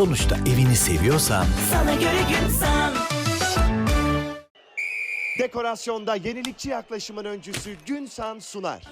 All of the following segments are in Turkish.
Sonuçta evini seviyorsan Sana göre Günsan Dekorasyonda yenilikçi yaklaşımın öncüsü Günsan sunar.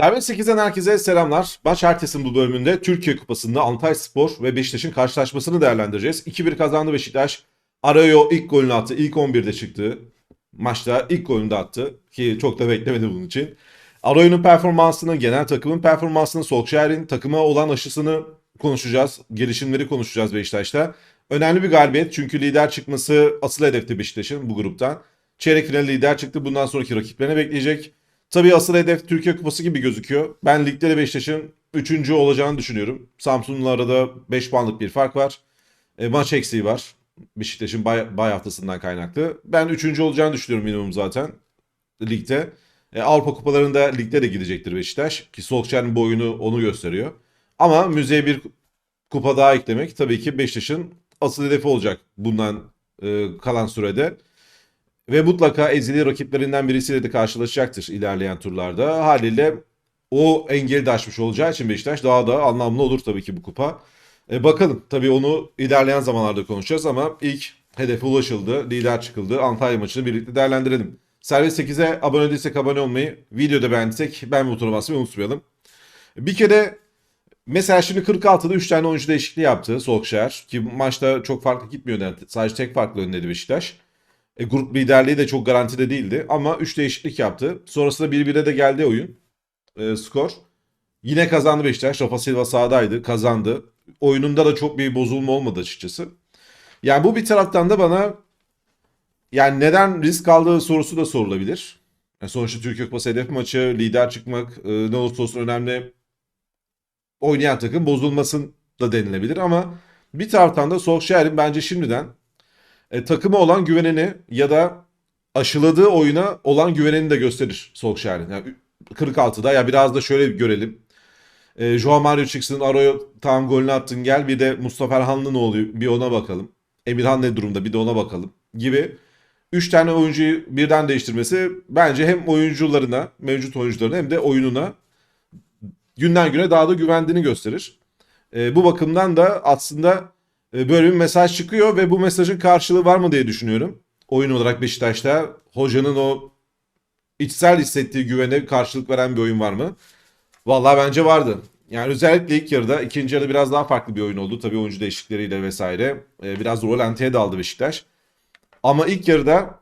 Serbest 8'den herkese selamlar. Maç ertesinin bu bölümünde Türkiye Kupası'nda Antalya Spor ve Beşiktaş'ın karşılaşmasını değerlendireceğiz. 2-1 kazandı Beşiktaş. Arayo ilk golünü attı. İlk 11'de çıktı. Maçta ilk golünü de attı. Ki çok da beklemedi bunun için. Arayo'nun performansını, genel takımın performansını, Solskjaer'in takıma olan aşısını konuşacağız. Gelişimleri konuşacağız Beşiktaş'ta. Önemli bir galibiyet çünkü lider çıkması asıl hedefti Beşiktaş'ın bu gruptan. Çeyrek final lider çıktı. Bundan sonraki rakiplerine bekleyecek. Tabii asıl hedef Türkiye Kupası gibi gözüküyor. Ben ligde de Beşiktaş'ın 3. olacağını düşünüyorum. Samsun'la arada 5 puanlık bir fark var. E, maç eksiği var. Beşiktaş'ın bay, bay haftasından kaynaklı. Ben 3. olacağını düşünüyorum minimum zaten ligde. E, Avrupa kupalarında ligde de gidecektir Beşiktaş. Ki Solskjaer'in bu oyunu onu gösteriyor. Ama müzeye bir kupa daha eklemek tabii ki Beşiktaş'ın asıl hedefi olacak bundan e, kalan sürede. Ve mutlaka ezili rakiplerinden birisiyle de karşılaşacaktır ilerleyen turlarda. Haliyle o engeli de aşmış olacağı için Beşiktaş daha da anlamlı olur tabii ki bu kupa. E, bakalım tabii onu ilerleyen zamanlarda konuşacağız ama ilk hedefe ulaşıldı. Lider çıkıldı. Antalya maçını birlikte değerlendirelim. Servis 8'e abone değilsek abone olmayı, videoda beğendiysek beğen butonu basmayı unutmayalım. Bir kere mesela şimdi 46'da 3 tane oyuncu değişikliği yaptı Solskjaer. Ki maçta çok farklı gitmiyor. Yani sadece tek farklı önledi Beşiktaş. E, grup liderliği de çok garantide değildi. Ama 3 değişiklik yaptı. Sonrasında 1-1'e de geldi oyun. E, skor. Yine kazandı Beşiktaş. Rafa Silva sahadaydı. Kazandı. Oyununda da çok bir bozulma olmadı açıkçası. Yani bu bir taraftan da bana yani neden risk aldığı sorusu da sorulabilir. Yani sonuçta Türkiye Kupası hedef maçı, lider çıkmak e, ne olursa olsun önemli. Oynayan takım bozulmasın da denilebilir ama bir taraftan da Solskjaer'in bence şimdiden e, takıma olan güvenini ya da aşıladığı oyuna olan güvenini de gösterir Solskjaer'in. Yani 46'da ya biraz da şöyle görelim. E, Joao Mario çıksın, Aroyo tam golünü attın gel bir de Mustafa Erhanlı ne oluyor bir ona bakalım. Emirhan ne durumda bir de ona bakalım gibi. 3 tane oyuncuyu birden değiştirmesi bence hem oyuncularına, mevcut oyuncularına hem de oyununa günden güne daha da güvendiğini gösterir. E, bu bakımdan da aslında e, böyle bir mesaj çıkıyor ve bu mesajın karşılığı var mı diye düşünüyorum. Oyun olarak Beşiktaş'ta hocanın o içsel hissettiği güvene karşılık veren bir oyun var mı? Vallahi bence vardı. Yani özellikle ilk yarıda, ikinci yarıda biraz daha farklı bir oyun oldu. Tabii oyuncu değişiklikleriyle vesaire. E, biraz rolantiye daldı Beşiktaş. Ama ilk yarıda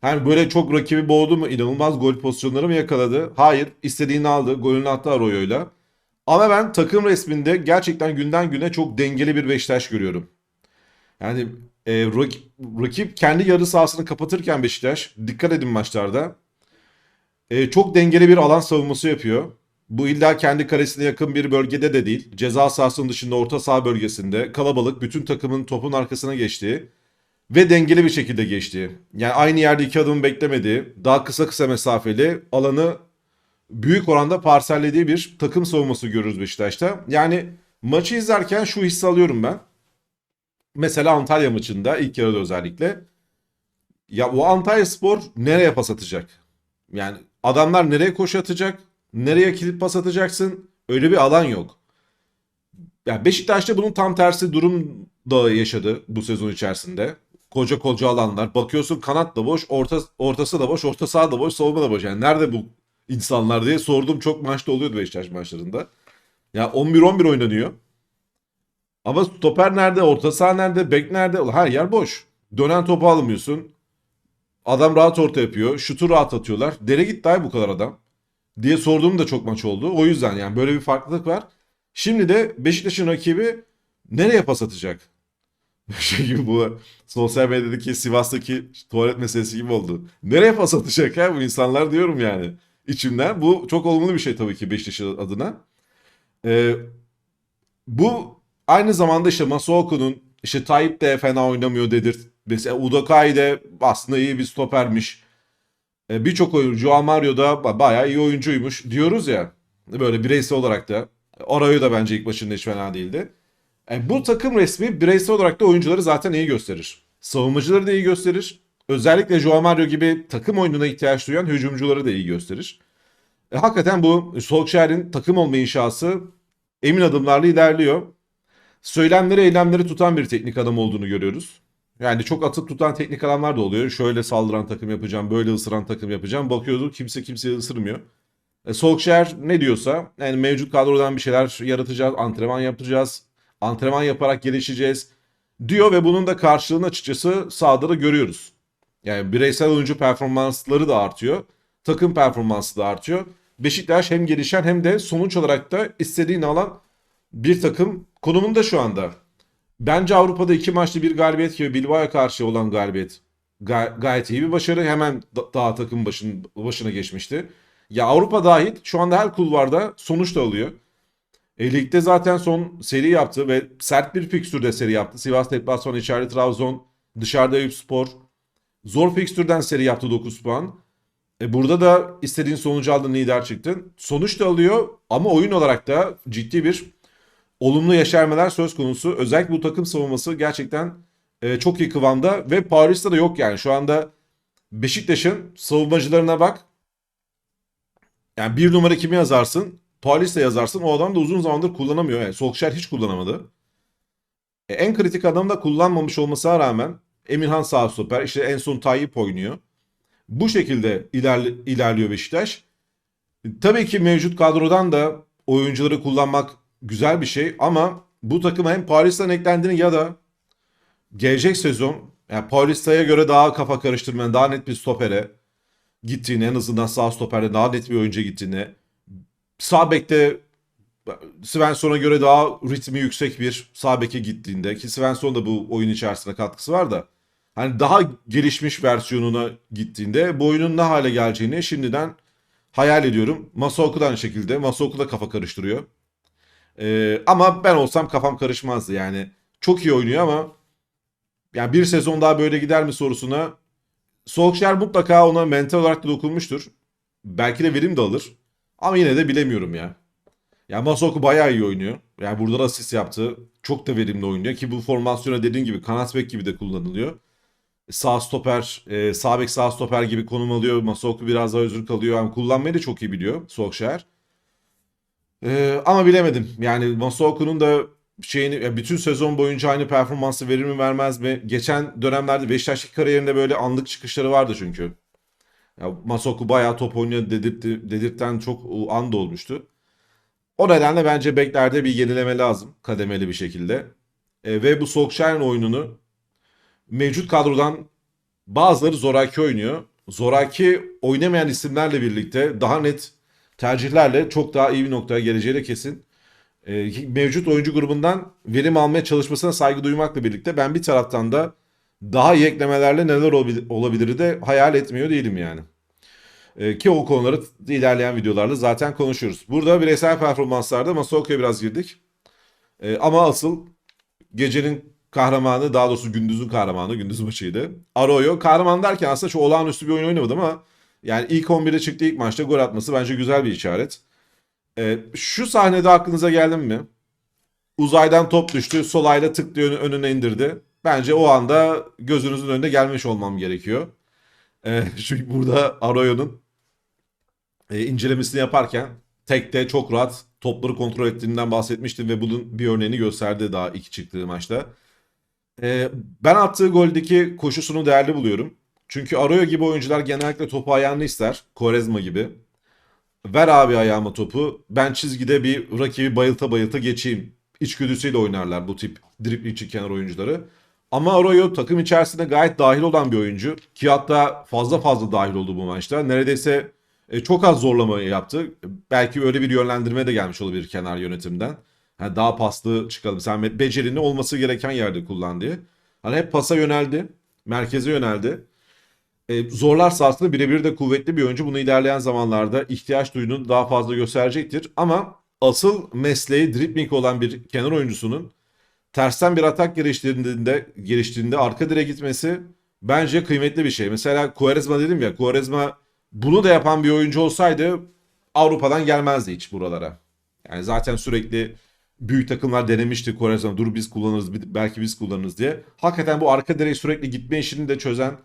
hani böyle çok rakibi boğdu mu? inanılmaz gol pozisyonları mı yakaladı? Hayır. istediğini aldı. Golünü attı Arroyo'yla. Ama ben takım resminde gerçekten günden güne çok dengeli bir Beşiktaş görüyorum. Yani e, rak- rakip kendi yarı sahasını kapatırken Beşiktaş dikkat edin maçlarda. E, çok dengeli bir alan savunması yapıyor. Bu illa kendi karesine yakın bir bölgede de değil. Ceza sahasının dışında orta saha bölgesinde kalabalık bütün takımın topun arkasına geçtiği ve dengeli bir şekilde geçtiği. Yani aynı yerde iki adım beklemediği, daha kısa kısa mesafeli alanı büyük oranda parsellediği bir takım savunması görürüz Beşiktaş'ta. Yani maçı izlerken şu hissi alıyorum ben. Mesela Antalya maçında ilk yarıda özellikle. Ya o Antalya Spor nereye pas atacak? Yani adamlar nereye koşu atacak? Nereye kilit pas atacaksın? Öyle bir alan yok. Yani Beşiktaş'ta bunun tam tersi durum da yaşadı bu sezon içerisinde. Koca koca alanlar. Bakıyorsun kanat da boş, orta, ortası da boş, orta saha da boş, savunma da boş. Yani nerede bu insanlar diye sorduğum çok maçta oluyordu Beşiktaş maçlarında. Ya 11-11 oynanıyor. Ama stoper nerede, orta saha nerede, bek nerede? Her yer boş. Dönen topu almıyorsun. Adam rahat orta yapıyor. Şutu rahat atıyorlar. Dere gitti ay bu kadar adam. Diye sorduğum da çok maç oldu. O yüzden yani böyle bir farklılık var. Şimdi de Beşiktaş'ın rakibi nereye pas atacak? Şey gibi bu sosyal medyadaki Sivas'taki tuvalet meselesi gibi oldu. Nereye pas atacak ya bu insanlar diyorum yani içimden. Bu çok olumlu bir şey tabii ki Beşiktaş adına. Ee, bu aynı zamanda işte Masuaku'nun işte Tayyip de fena oynamıyor dedir. Mesela Udokay de aslında iyi bir stopermiş. Ee, Birçok oyuncu Joao Mario da ba- bayağı iyi oyuncuymuş diyoruz ya. Böyle bireysel olarak da. Arayo da bence ilk başında hiç fena değildi. E, bu takım resmi bireysel olarak da oyuncuları zaten iyi gösterir. Savunmacıları da iyi gösterir. Özellikle Joao Mario gibi takım oyununa ihtiyaç duyan hücumcuları da iyi gösterir. E, hakikaten bu Solskjaer'in takım olma inşası emin adımlarla ilerliyor. Söylemleri, eylemleri tutan bir teknik adam olduğunu görüyoruz. Yani çok atıp tutan teknik adamlar da oluyor. Şöyle saldıran takım yapacağım, böyle ısıran takım yapacağım. Bakıyorduk kimse kimseyi ısırmıyor. E, Solskjaer ne diyorsa yani mevcut kadrodan bir şeyler yaratacağız, antrenman yapacağız, antrenman yaparak gelişeceğiz diyor ve bunun da karşılığını açıkçası sahada da görüyoruz. Yani bireysel oyuncu performansları da artıyor, takım performansı da artıyor. Beşiktaş hem gelişen hem de sonuç olarak da istediğini alan bir takım konumunda şu anda. Bence Avrupa'da iki maçlı bir galibiyet gibi Bilbao'ya karşı olan galibiyet ga- gayet iyi bir başarı. Hemen da- daha takım başın, başına geçmişti. Ya Avrupa dahil şu anda her kulvarda sonuç da alıyor. E, ligde zaten son seri yaptı ve sert bir fikstürde seri yaptı. Sivas Deplasman, içeride Trabzon, dışarıda Eyüpspor. Zor fikstürden seri yaptı 9 puan. E, burada da istediğin sonucu aldın lider çıktın. Sonuç da alıyor ama oyun olarak da ciddi bir olumlu yeşermeler söz konusu. Özellikle bu takım savunması gerçekten e, çok iyi kıvamda ve Paris'te de yok yani. Şu anda Beşiktaş'ın savunmacılarına bak. Yani bir numara kimi yazarsın? Paris'te yazarsın. O adam da uzun zamandır kullanamıyor. Yani Solskjaer hiç kullanamadı. E, en kritik adam da kullanmamış olmasına rağmen Emirhan sağ stoper. işte en son Tayyip oynuyor. Bu şekilde ilerli, ilerliyor Beşiktaş. E, Tabii ki mevcut kadrodan da oyuncuları kullanmak güzel bir şey ama bu takıma hem Paris'ten eklendiğini ya da gelecek sezon yani Paris'e göre daha kafa karıştırmayan, daha net bir stopere gittiğini, en azından sağ stoperde daha net bir oyuncu gittiğini, sağ bekte Svensson'a göre daha ritmi yüksek bir sağ gittiğinde ki Svensson da bu oyun içerisinde katkısı var da hani daha gelişmiş versiyonuna gittiğinde bu oyunun ne hale geleceğini şimdiden hayal ediyorum. Masaoku da aynı şekilde. Masaoku da kafa karıştırıyor. Ee, ama ben olsam kafam karışmazdı yani. Çok iyi oynuyor ama yani bir sezon daha böyle gider mi sorusuna Solskjaer mutlaka ona mental olarak da dokunmuştur. Belki de verim de alır. Ama yine de bilemiyorum ya. Ya Masoku bayağı iyi oynuyor. Yani burada da asist yaptı. Çok da verimli oynuyor ki bu formasyona dediğin gibi kanat bek gibi de kullanılıyor. Sağ stoper, e, sağ bek sağ stoper gibi konum alıyor. Masoku biraz daha özür kalıyor. Yani kullanmayı da çok iyi biliyor Solskjaer. E, ama bilemedim. Yani Masoku'nun da şeyini bütün sezon boyunca aynı performansı verir mi vermez mi? Geçen dönemlerde Beşiktaş'taki kariyerinde böyle anlık çıkışları vardı çünkü. Ya Masoku bayağı top oynuyor dedirtti, çok an da olmuştu. O nedenle bence beklerde bir yenileme lazım kademeli bir şekilde. E, ve bu Solskjaer'in oyununu mevcut kadrodan bazıları zoraki oynuyor. Zoraki oynamayan isimlerle birlikte daha net tercihlerle çok daha iyi bir noktaya geleceği de kesin. E, mevcut oyuncu grubundan verim almaya çalışmasına saygı duymakla birlikte ben bir taraftan da daha iyi eklemelerle neler olabil- olabilir de hayal etmiyor değilim yani. E, ki o konuları ilerleyen videolarda zaten konuşuruz. Burada bireysel performanslarda Masaoku'ya biraz girdik. E, ama asıl gecenin kahramanı daha doğrusu gündüzün kahramanı gündüz maçıydı. Arroyo kahraman derken aslında çok olağanüstü bir oyun oynamadı ama yani ilk 11'e çıktı ilk maçta gol atması bence güzel bir işaret. E, şu sahnede aklınıza geldi mi? Uzaydan top düştü. Sol ayla tık diye önü- önüne indirdi. Bence o anda gözünüzün önünde gelmiş olmam gerekiyor. E, çünkü burada Arroyo'nun e, incelemesini yaparken tekte çok rahat topları kontrol ettiğinden bahsetmiştim ve bunun bir örneğini gösterdi daha ilk çıktığı maçta. E, ben attığı goldeki koşusunu değerli buluyorum. Çünkü Arroyo gibi oyuncular genellikle topu ayağını ister. Quaresma gibi. Ver abi ayağıma topu. Ben çizgide bir rakibi bayılta bayılta geçeyim. İçgüdüsüyle oynarlar bu tip driplingçi kenar oyuncuları. Ama Arroyo takım içerisinde gayet dahil olan bir oyuncu. Ki hatta fazla fazla dahil oldu bu maçta. Neredeyse e, çok az zorlama yaptı. Belki öyle bir yönlendirme de gelmiş olabilir kenar yönetimden. Yani daha paslı çıkalım. Sen be- becerini olması gereken yerde kullan diye. Hani hep pasa yöneldi. Merkeze yöneldi. E, zorlar sahasında birebir de kuvvetli bir oyuncu. Bunu ilerleyen zamanlarda ihtiyaç duyduğunu daha fazla gösterecektir. Ama asıl mesleği dribbling olan bir kenar oyuncusunun tersten bir atak geliştirdiğinde, geliştiğinde arka direğe gitmesi bence kıymetli bir şey. Mesela Quaresma dedim ya Quaresma bunu da yapan bir oyuncu olsaydı Avrupa'dan gelmezdi hiç buralara. Yani zaten sürekli büyük takımlar denemişti Quaresma dur biz kullanırız belki biz kullanırız diye. Hakikaten bu arka direğe sürekli gitme işini de çözen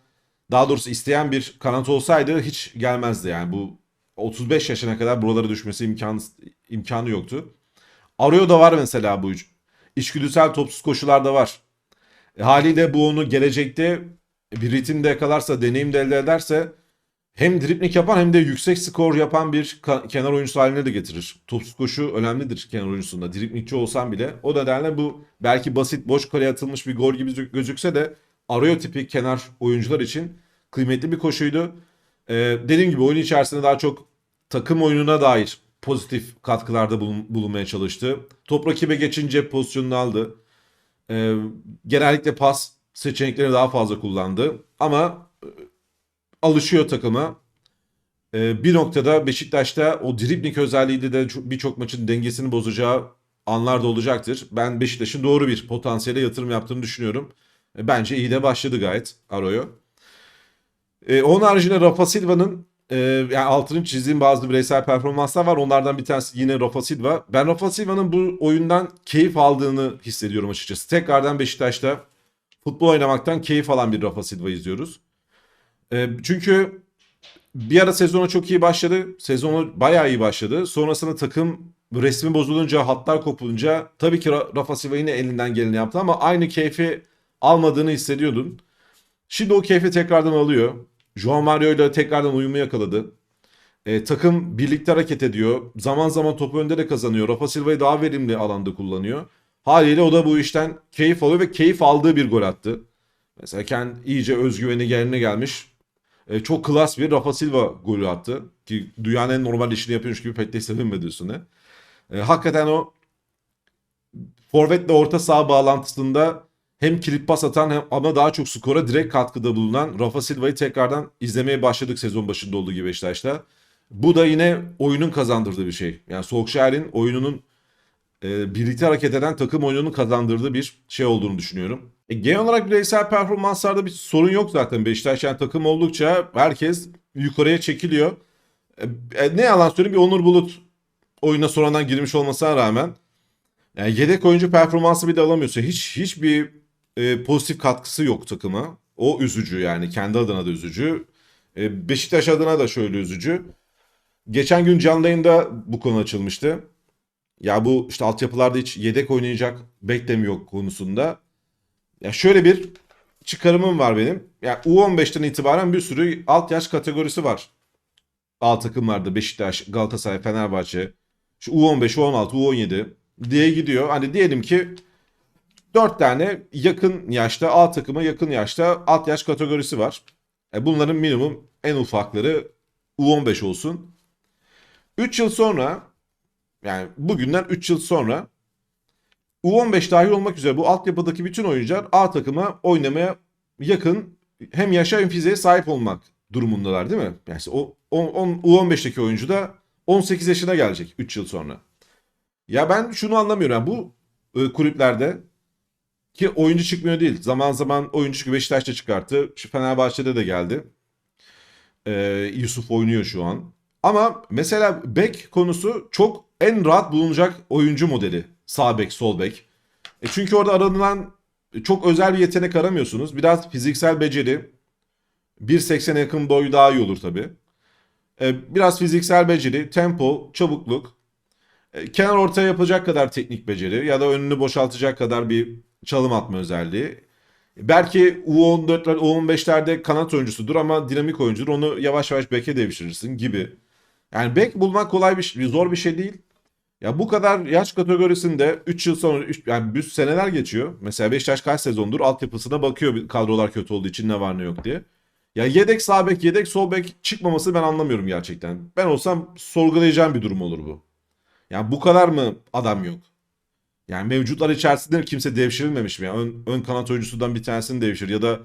daha doğrusu isteyen bir kanat olsaydı hiç gelmezdi yani bu 35 yaşına kadar buralara düşmesi imkanı imkanı yoktu. Arıyor da var mesela bu. İçgüdüsel topsuz koşularda var. E, haliyle bu onu gelecekte bir ritimde yakalarsa, deneyim de elde ederse hem dripling yapan hem de yüksek skor yapan bir kenar oyuncusu haline de getirir. Topsuz koşu önemlidir kenar oyuncusunda. Driplingçi olsam bile. O nedenle bu belki basit boş kaleye atılmış bir gol gibi gözü- gözükse de arıyor tipi kenar oyuncular için kıymetli bir koşuydu. Ee, dediğim gibi oyun içerisinde daha çok takım oyununa dair pozitif katkılarda bulun- bulunmaya çalıştı. Top rakibe geçince pozisyonunu aldı. Ee, genellikle pas seçeneklerini daha fazla kullandı. Ama e, alışıyor takıma. Ee, bir noktada Beşiktaş'ta o dribling özelliğiyle de çok- birçok maçın dengesini bozacağı anlar da olacaktır. Ben Beşiktaş'ın doğru bir potansiyele yatırım yaptığını düşünüyorum. E, Bence iyi de başladı gayet Aroyo. E, onun haricinde Rafa Silva'nın e, yani altını çizdiğim bazı bireysel performanslar var. Onlardan bir tanesi yine Rafa Silva. Ben Rafa Silva'nın bu oyundan keyif aldığını hissediyorum açıkçası. Tekrardan Beşiktaş'ta futbol oynamaktan keyif alan bir Rafa Silva izliyoruz. E, çünkü bir ara sezona çok iyi başladı. Sezonu bayağı iyi başladı. Sonrasında takım resmi bozulunca, hatlar kopulunca tabii ki Ra- Rafa Silva yine elinden geleni yaptı ama aynı keyfi almadığını hissediyordun. Şimdi o keyfi tekrardan alıyor. Joao Mario ile tekrardan uyumu yakaladı. E, takım birlikte hareket ediyor. Zaman zaman topu önde de kazanıyor. Rafa Silva'yı daha verimli alanda kullanıyor. Haliyle o da bu işten keyif alıyor ve keyif aldığı bir gol attı. Mesela Ken iyice özgüveni yerine gelmiş. E, çok klas bir Rafa Silva golü attı. Ki dünyanın en normal işini yapıyormuş gibi pek de sevinmedi üstüne. E, hakikaten o forvetle orta saha bağlantısında hem kilit pas atan hem ama daha çok skora direkt katkıda bulunan Rafa Silva'yı tekrardan izlemeye başladık sezon başında olduğu gibi Beşiktaş'ta. Bu da yine oyunun kazandırdığı bir şey. Yani Solskjaer'in oyununun e, birlikte hareket eden takım oyununun kazandırdığı bir şey olduğunu düşünüyorum. E, genel olarak bireysel performanslarda bir sorun yok zaten Beşiktaş. Yani takım oldukça herkes yukarıya çekiliyor. E, e, ne yalan söyleyeyim bir Onur Bulut oyuna sonradan girmiş olmasına rağmen yani yedek oyuncu performansı bir de alamıyorsa hiç hiçbir e, pozitif katkısı yok takıma. O üzücü yani kendi adına da üzücü. E, Beşiktaş adına da şöyle üzücü. Geçen gün canlı yayında bu konu açılmıştı. Ya bu işte altyapılarda hiç yedek oynayacak beklem yok konusunda. Ya şöyle bir çıkarımım var benim. Ya U15'ten itibaren bir sürü alt yaş kategorisi var. A takımlarda Beşiktaş, Galatasaray, Fenerbahçe, şu U15, U16, U17 diye gidiyor. Hani diyelim ki 4 tane yakın yaşta A takıma yakın yaşta alt yaş kategorisi var. E bunların minimum en ufakları U15 olsun. 3 yıl sonra yani bugünden 3 yıl sonra U15 dahil olmak üzere bu altyapıdaki bütün oyuncular A takıma oynamaya yakın hem yaşa hem fiziğe sahip olmak durumundalar değil mi? Yani o, o, on- U15'teki oyuncu da 18 yaşına gelecek 3 yıl sonra. Ya ben şunu anlamıyorum. Yani bu e, kulüplerde ki oyuncu çıkmıyor değil. Zaman zaman oyuncu çıkıyor. Beşiktaş'ta çıkarttı. Şu Fenerbahçe'de de geldi. Ee, Yusuf oynuyor şu an. Ama mesela bek konusu çok en rahat bulunacak oyuncu modeli. Sağ bek, sol bek. E çünkü orada aranılan çok özel bir yetenek aramıyorsunuz. Biraz fiziksel beceri. 1.80'e yakın boyu daha iyi olur tabii. E, biraz fiziksel beceri, tempo, çabukluk. E, kenar ortaya yapacak kadar teknik beceri ya da önünü boşaltacak kadar bir çalım atma özelliği. Belki U14'ler, U15'lerde kanat oyuncusudur ama dinamik oyuncudur. Onu yavaş yavaş beke devşirirsin gibi. Yani bek bulmak kolay bir şey, zor bir şey değil. Ya bu kadar yaş kategorisinde 3 yıl sonra üç- yani bir seneler geçiyor. Mesela Beşiktaş kaç sezondur altyapısına bakıyor kadrolar kötü olduğu için ne var ne yok diye. Ya yedek sağ bek, yedek sol bek çıkmaması ben anlamıyorum gerçekten. Ben olsam sorgulayacağım bir durum olur bu. Yani bu kadar mı adam yok? Yani mevcutlar içerisinde kimse devşirilmemiş mi? Yani ön, ön kanat oyuncusundan bir tanesini devşir ya da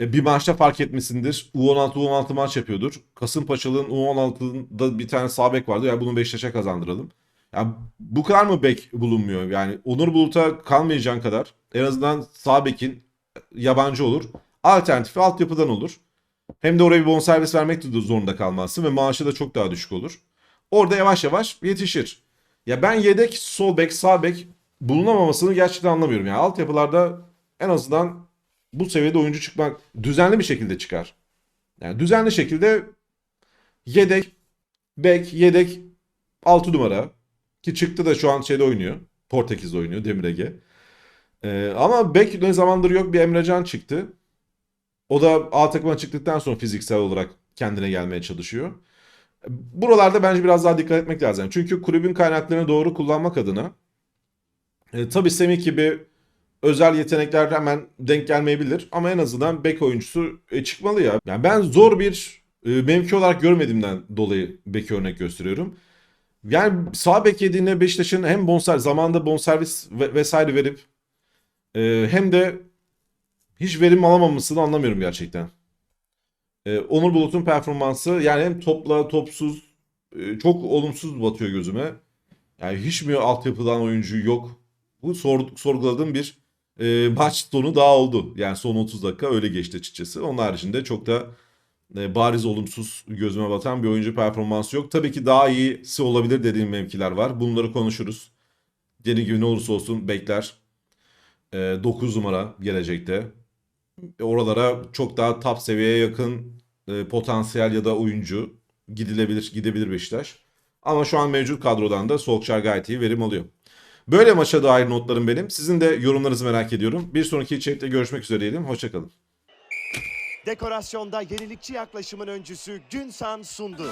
e, bir maçta fark etmişsindir. U16 U16 maç yapıyordur. Kasımpaşalı'nın U16'da bir tane sağ bek vardı. Ya bunu Beşiktaş'a kazandıralım. Ya bu kadar mı bek bulunmuyor? Yani Onur Bulut'a kalmayacağın kadar en azından sağ bekin yabancı olur. Alternatifi altyapıdan olur. Hem de oraya bir bonservis vermek de zorunda kalmazsın ve maaşı da çok daha düşük olur. Orada yavaş yavaş yetişir. Ya ben yedek sol bek sağ bek bulunamamasını gerçekten anlamıyorum. Yani altyapılarda en azından bu seviyede oyuncu çıkmak düzenli bir şekilde çıkar. Yani düzenli şekilde yedek bek yedek 6 numara Ki çıktı da şu an şeyde oynuyor. Portekiz'de oynuyor Demir Ege. Ee, ama bek ne zamandır yok bir Emrecan çıktı. O da A takıma çıktıktan sonra fiziksel olarak kendine gelmeye çalışıyor. Buralarda bence biraz daha dikkat etmek lazım. Çünkü kulübün kaynaklarını doğru kullanmak adına e, tabii Semih gibi özel yetenekler hemen denk gelmeyebilir ama en azından bek oyuncusu e, çıkmalı ya. Yani ben zor bir e, mevki olarak görmediğimden dolayı beki örnek gösteriyorum. Yani sağ bek yediğinde Beşiktaş'ın hem bonservis zamanında bonservis ve- vesaire verip e, hem de hiç verim alamamasını anlamıyorum gerçekten. E, Onur Bulut'un performansı yani hem topla topsuz e, çok olumsuz batıyor gözüme. Yani hiç mi altyapıdan oyuncu yok? Bu sor- sorguladığım bir e, maç sonu daha oldu. Yani son 30 dakika öyle geçti açıkçası. Onun haricinde çok da e, bariz olumsuz gözüme batan bir oyuncu performansı yok. Tabii ki daha iyisi olabilir dediğim mevkiler var. Bunları konuşuruz. Dediğim gibi ne olursa olsun bekler. 9 numara gelecekte. Oralara çok daha top seviyeye yakın e, potansiyel ya da oyuncu gidilebilir, gidebilir Beşiktaş. Ama şu an mevcut kadrodan da Solskjaer gayet iyi verim alıyor. Böyle maça dair notlarım benim. Sizin de yorumlarınızı merak ediyorum. Bir sonraki içerikte görüşmek üzere diyelim. Hoşçakalın. Dekorasyonda yenilikçi yaklaşımın öncüsü Günsan sundu.